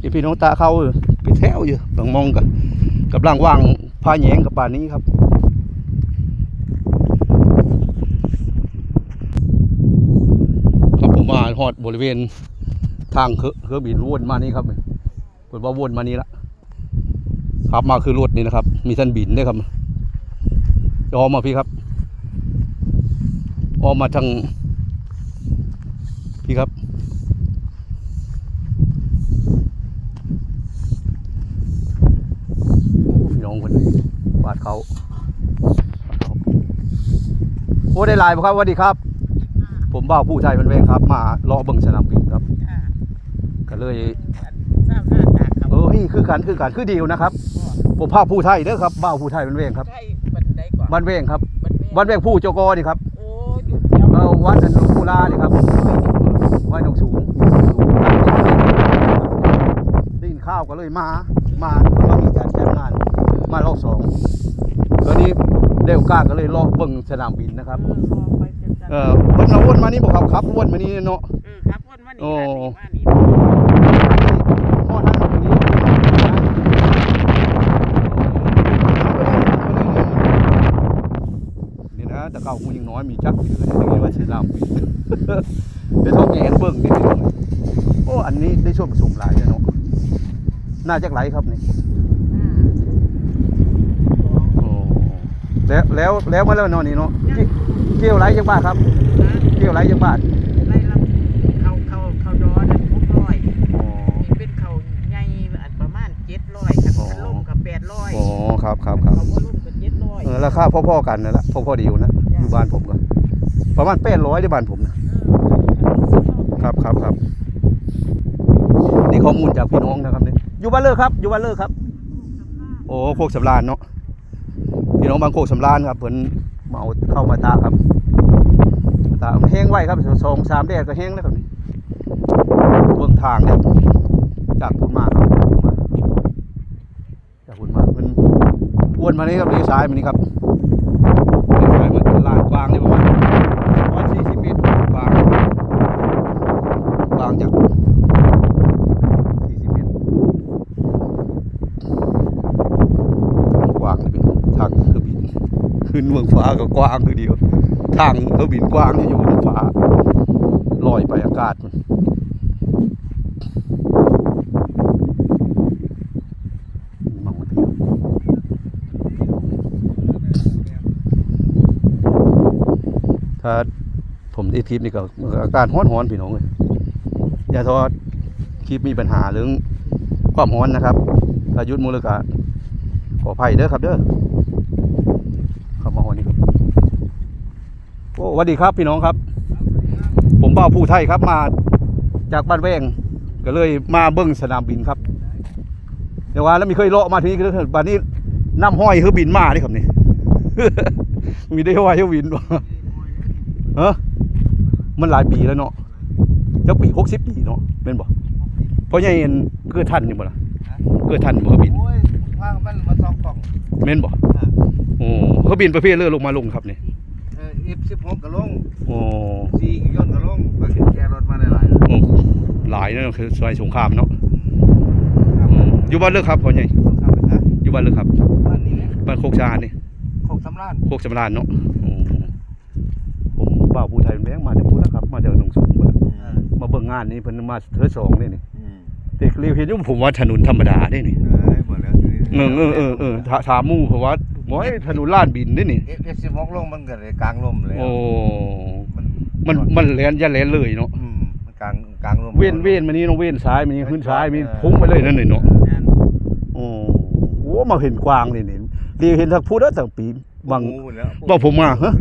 อีพี่น้องตาเข้าไปแถวอยู่บางมองกับกับล่างว่างพาแยงกับป่านนี้ครับครับผมมาฮอดบริเวณทางเครือเครือบินวนมานี่ครับเปิดว่าวนมานี่ละครับมาคือรถนี่นะครับ มีท่านบินด้วยครับจะออกมาพี่ครับออกมาทางพี่ครับ พี่น้องคนนี้บาดเขาบาดเขา โอ้ได้ไลน์ป่ะครับสวัสดีครับ ผมบ่าวผู้ไทยเป็นเวงครับ มาเลาะเบิ่งสนามบินครับค่ะก็เลยทราบหน้าตาเขาเออนี่คือการคือการคือดีลนะครับ ผมภาคผู้ไทยเด้อครับบ่าวผู้ไทยเป็นเวงครับใช่บันไดก่อนบ้านเวงครับบันไดบ้านเวงผู้เจ้ากอนี่ครับโอ้อยู่แถวเออวัดอันหลวงปู่ลานี่ครับวัดหนองสูงได้ยินข้าวก็เลยมา มามามีการจัดงานมารอบสองตอนนี้ ได้โอกาสก็เลยเลาะเบิ่งสนามบินนะครับ เออรอไปจนจะเออเพิ่นเอาวนมานี่บอกครับครับวนมานี่เนาะเออครับวนมานี่โอ้ล่ะนี่มานี่พ่อท่านตรงนี้นี่นะแต่เก่ากูยังน้อยมีจักอยู่เลยนี่ว่าสิลามปีไปทอกแงนเบิ่งนี่โอ้อันนี้ได้ช่วงผสมหลายเลยเนาะน่าจะไหลครับนี่ อ่า โอ้ แล้วแล้วแล้วมาแล้วเนาะนี่เนาะเกี่เกี่ยวไรจังบ้านครับนะเกี่ยวไรจังบ้านไล่ลำเขาเขาเขาดอนั่นหกร้อยอ๋อนี่เป็นเขาใหญ่อันประมาณเจ็ดร้อยครับอ๋อล่มกับแปดร้อยอ๋อครับครับครับเขาว่าล่มกับเจ็ดร้อยเออราคาพ่อๆกันนั่นแหละพ่อๆดีอยู่นะอยู่บ้านผมก็ประมาณแปดร้อยที่บ้านผมนะครับครับครับนี่ข้อมูลจากพี่น้องนะครับนี่อยู่บ้านเลิกครับ อยู่บ้านเลิกครับ โอ้โคกสำรานเนาะ พี่น้องบางโคกสำรานครับเพิ่นเอาเข้ามาตาครับตาแห้งไว้ครับสองสามแดดก็แห้งแล้วครับเบื้องทางเนี่ยจากพุ่นมาครับจากพุ่นมาเพิ่นอ้วนมานี่ครับเลี้ยวซ้ายมานี่ครับเลี้ยวซ้ายมาเป็นลานกว้างนี่ประมาณร้อยสี่สิบเมตรกว้างกว้างจาก40เมตรกว้างเลยเป็นทางเครื่องบิน ขึ้นเมืองฟ้าก็กว้างคือเดียว ทางเครื่องบินกว้างอยู่บนฟ้าลอยไปอากาศถ้าผมได้ทริปนี่ก็อากาศร้อนๆพี่น้องเลยอย่าทอดคลิปมีปัญหาเรื่องความร้อนนะครับถ้ายุมูลกะขออภัยเด้อครับเด้อเข้ามาหอนี่ครับโอ้สวัสดีครับพี่น้องครับ ผมบ่าวผู้ไทยครับมาจากบ้านแวงก็เลยมาเบิ้งสนามบินครับเดี๋ยวว่าแล้วมีเคยเลาะมาทีนี้ก็เลยบ้านนี้น้ำห้อยคือบินมานี่ครับนี่มีได้ห้อยคือบินบ่เออมันหลายปีแล้วเนาะเจ้าปีหกสิบปีเนาะเป็นบ่เพราะยังเห็นเกิดทันนี่บ่ล่ะเกิดทันบ่เขาบินโอ้ยว่างมันมาซองกล่องแม่นบ่โอ้เขาบินประเภทเรือลงมาลงครับนี่ เออ F16 ก็ลงโอ้ซีกี่ย่นก็ลงบางทีแกรถมาได้หลายโอ้หลายเนาะคือสมัยสงครามเนาะครับอืมอยู่บ้านเลิกครับพ่อใหญ่ครับนะอยู่บ้านเลิกครับบ้านนี้แหละบ้านโคกชานี่โคกสำรานโคกสำราญเนาะโอ้ผมบ่าวผู้ไทยแม่งมาจากพุ่นแล้วครับ มาจากหนองสูงพุ่นแล้วมาเบิ่งงานนี่เพิ่นมาเทือสองนี่นี่อืมแต่เรียวเห็นอยู่ผมว่าถนนธรรมดานี่นี่เอ้ยบ่แล้วเออเออเออเออถาถามหมู่เพราะว่า โอ้ยถนนลาดบินนี่นี่เอฟสิบหกลงมันก็เลยกลางลมเลยโอ้มันมันมันแลนอย่าแลนเลยเนาะอืมมันกลางกลางลมเว้นเว้นมานี่ต้องเว้นซ้ายมานี่ขึ้นซ้ายมีพุ่งไปเลยนั่นนี่เนาะแม่นโอ้โหมาเห็นกวางนี่นี่เรียกเห็นทักพูดแล้วตั้งปีบางผู้หมูแล้วบอกผมมาฮะ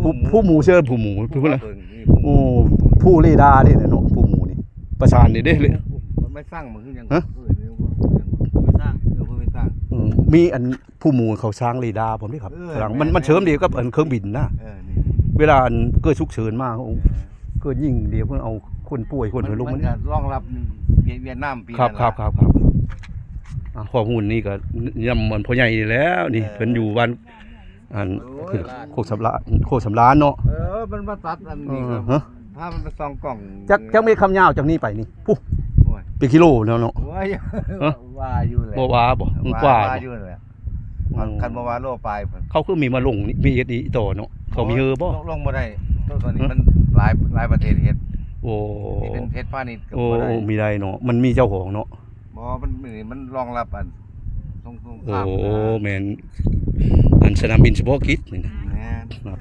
ผู้ผู้หมูเชิญผู้หมูผู้อะไรเบิ่งนี่โอ้ผู้เรดาร์นี่เนาะผู้หมูนี่ประสานนี่เด้เลยมันไม่สร้างมันคือยังฮะ มมีอันผู้หมูเขาสร้างเรดาร์ผมนี่ครับเออข้างหลังมันมันเชิมเดียวกับอันเครื่องบินนะเออนี่เวลาอันเกิดฉุกเฉินมาเขาเกิดยิงเดียวเพื่อเอาคนป่วยคนเหือลงมัมันนก็รองรับเวียดเวียดนามปีครับนั้นครับล่ะครับครับอะข้อมูลนี่ก็ย่ำมันพ่อใหญ่นี่แล้วนี่เออ เพิ่นอยู่วันอันโอ้ยคือโคกสำลานโคกสำลานเนาะเออมันมาตัดอันนี้ครับเออฮะถ้ามันไปซองกล่องจักจักมีคำยาวจากนี้ไปนี่ปุ๊โอ้ย เป็นกิโลแล้วเนาะโอ้ว่าอยู่ฮะ ว่าอยู่เลยบ่ว่าบ่มันกว่าว่าบ่อยู่เลยอืมคันบ่ว่าโลปลายเพิ่นเขาคือมีมาลงนี่มีเอ็ดอีต่อเนาะเขามีเฮอบ่ลงลงบ่ได้ตัวตัวนี้มันหลายหลายประเทศเฮ็ดโอ้นี่เป็นเพชรพาณิชย์ก็โอ้บ่ได้มีได้เนาะมันมีเจ้าของเนาะบ่มันนี่มันรองรับอันตรงตรงโอ้ข้ามแม่นอันสนามบินเฉพาะกิจนี่นะแม่น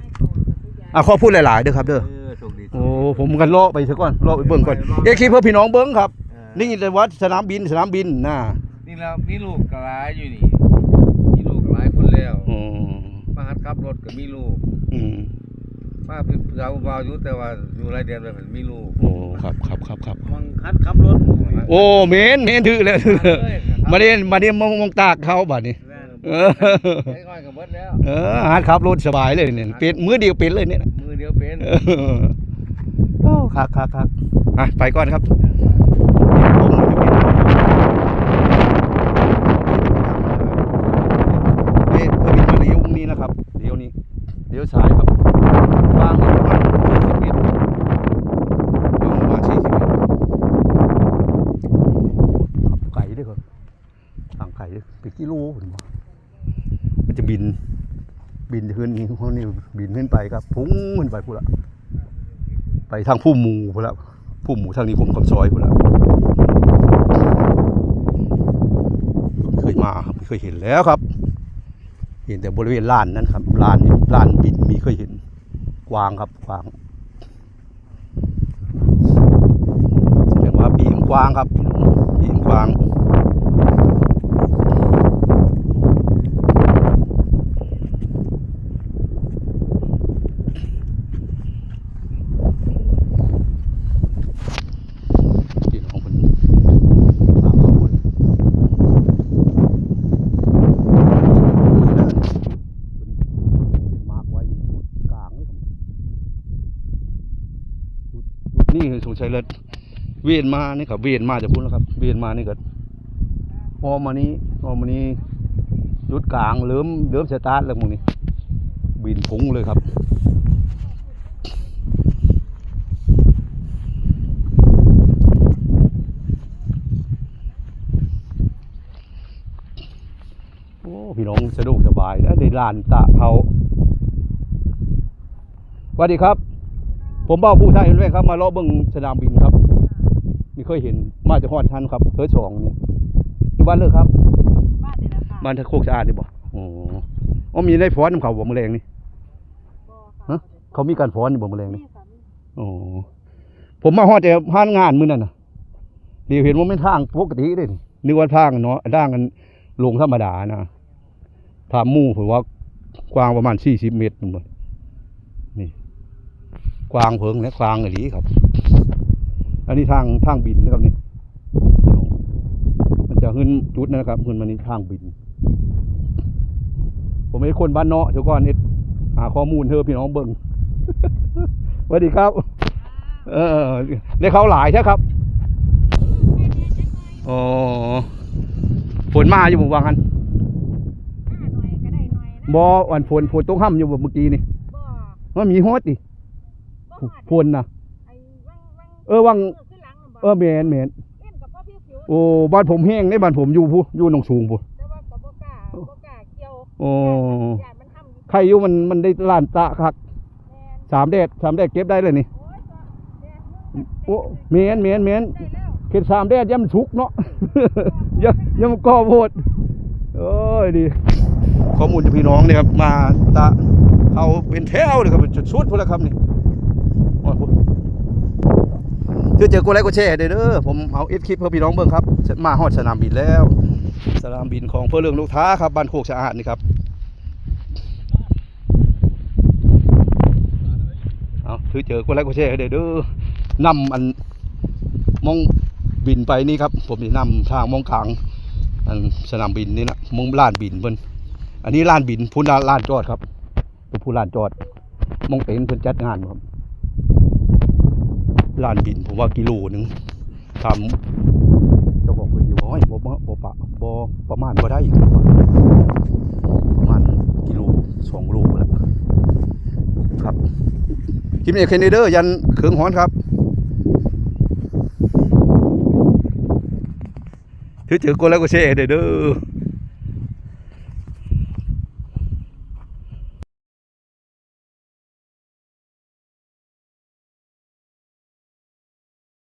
อะขอพูดหลายๆเด้อครับเด้อ เออโชคดีโอ้ผมกันเลาะไปซะก่อนเลาะไปเบิ่งก่อนเอ็กซ์คลิปเพื่อพี่น้องเบิ่งครับ เออนี่แต่ว่าสนามบินสนามบินน่ะนี่แล้วมีลูกกหลายอยู่นี่ มีลูกหลายคนแล้วอ๋อมาหัดขับรถก็มีลูกอืมมาเป็นสาวเบาอยู่แต่ว่าอยู่รายเดือนแล้วมีลูกโอ้ครับครับครับครับมังคัดขับรถโอ้เมนเมนถือแล้วถือแล้วมาเรียนมาเรียนมองมองตากเขาบัดนี้เออไอ้ก้อยกับเบิดแล้วเออหาขับรถสบายเลยเนี่ยเป็นมือเดียวเป็นเลยเนี่ยมือเดียวเป็นเออโอ้คักคักคักอะไปก่อนครับเอ๊ะเพื่อบินมาเลี้ยวนี้นะครับเลี้ยวนี้เลี้ ยวซ้ายครับกว้างประมาณ40เมตรเลี้ยวประมาณ40เมตรขับไก่ด้วยครับทางไก่ด้วยเป็นกิโลผมว่ามันจะบิน บินขึ้นนี่พวกนี้บินขึ้นไปครับพุ่งขึ้นไปพูดละไปทางผู้หมูพูดละผู้หมูทางนี้ผมกับซอยพูดละเคยมาครับเคยเห็นแล้วครับ เห็นแต่บริเวณลานนั้นครับลานลานบิน เคยเห็นกวางครับกวางแสดงว่าปีงกวางครับปีงกวาง ที่น้องเป็นตามข้อมูลเป็นมาร์กไว้อยู่กลางเลยครับจุดจุดนี่คือ สงสัยเลยเวียนมานี่ครับเวียนมาจะพูดแล้วครับ เวียนมานี่ก็พอมานี้พอมานี้จุดกลางเริ่มเริ่มสตาร์ทแล้วมึงนี่บินพุ่งเลยครับโอ้พี่น้องสะดวกสบายนะในลานตะเขาสวัสดีครับ ผมเบ้าผู้ไทยด้วยครับมาเลาะเบิ้งสนามบินครับไมีเคยเห็นมาจากฮอดทันครับเธอสองนี่อยู่บ้านเลิกครับ บ้านนี่แหละค่ะบ้านทะโคกสะอาดดีบ่โอ้อ๋อมีได้ฟ้อนนำเขาบ่มะแรงนี่บ่ฮะค่ะเขามีการฟ้อนอยู่บ่มะแรงมีนี่ค่ะมีโอ้ผมมาฮอดแต่พานงานมื้อนั้นน่ะเดี๋ยวเห็นว่าเป็นทางปกติเด้นี่นึกว่าทางเนาะทางกันลงธรรมดานะถามหมู่ผมว่ากว้างประมาณ40เมตรนั่นบ่นี่ กวางเพิงและกวางอีหลีครับ อันนี้ทางทางบินนะครับนี่พี่น้องมันจะขึ้นจุดนะครับขึ้นมานี่ทางบิน ผมเป็นคนบ้านเนาะเดี๋ยวก่อนเอ็ดหาข้อมูลเธอพี่น้องเบิ่งสวัสดีครับ เออได้เขาหลายใช่ครับอ๋อฝนมาอยู่บ่วางกันห้าหน่อยก็ได้หน่อยนะบ่วันฝนฝนตกห้ำอยู่บ่เมื่อกี้นี่บ่มันมีฮอดดิ บ่ฮอดฝนน่ะไอ้วังวังเออวังมืขึ้นหลังน่ะบ่เออแมนแมนเอ็นกับพ่อพี่ผิวโอ้บ้านผมแห้งได้บ้านผมอยู่ผู้อยู่หนองสูงผู้แต่ว่าก็บ่กล้าบ่กล้าเกี่ยวโอ้ย่านมันทำใครอยู่มันมันได้ล้านตะคักแม่นสามแดดสามแดดเก็บได้เลยนี่โอ้ยก็แดดนึงโอ้แมนแมนแมนได้แล้วเข็ดสามแดดย่ำสุกเนาะอย่าอย่ามาก่อโพดโอ้ยดีข้อมูลจากพี่น้องเนี่ยครับมาตะเขาเป็นแถวเลยครับเป็นจุดสุดพุ่นละครับนี่โอ้ยพุ่น เจอเจอกดไลค์กดแชร์เด้อเด้อผมเอาเอฟคลิปเพื่อพี่น้องเบิ่งครับ มาฮอดสนามบินแล้ว สนามบินของเพื่อเรื่องลูกท้าครับบ้านโคกสะอาดนี่ครับเอาถือเจอกดไลค์กดแชร์เด้อเด้อนำอันมองบินไปนี่ครับ ผมจะนำทางมองกลางอันสนามบินนี่นะมองลานบินเพิ่นอันนี้ลานบินพูนลานจอดครับเป็นผู้ลานจอดมองเต็นเพิ่นจัดงานครับ ลานบินผมว่ากิโลหนึ่งทำเจ้าของพื้นที่บ่ให้บ่บ่ปะบ่ประมาณบ่ได้อีกประมาณกิโลสองโลแล้วครับคลิปนี้แค่นี้เด้อยันเครื่องฮ้อนครับถือเจอกดแล้วก็แชร์ให้ได้เด้อ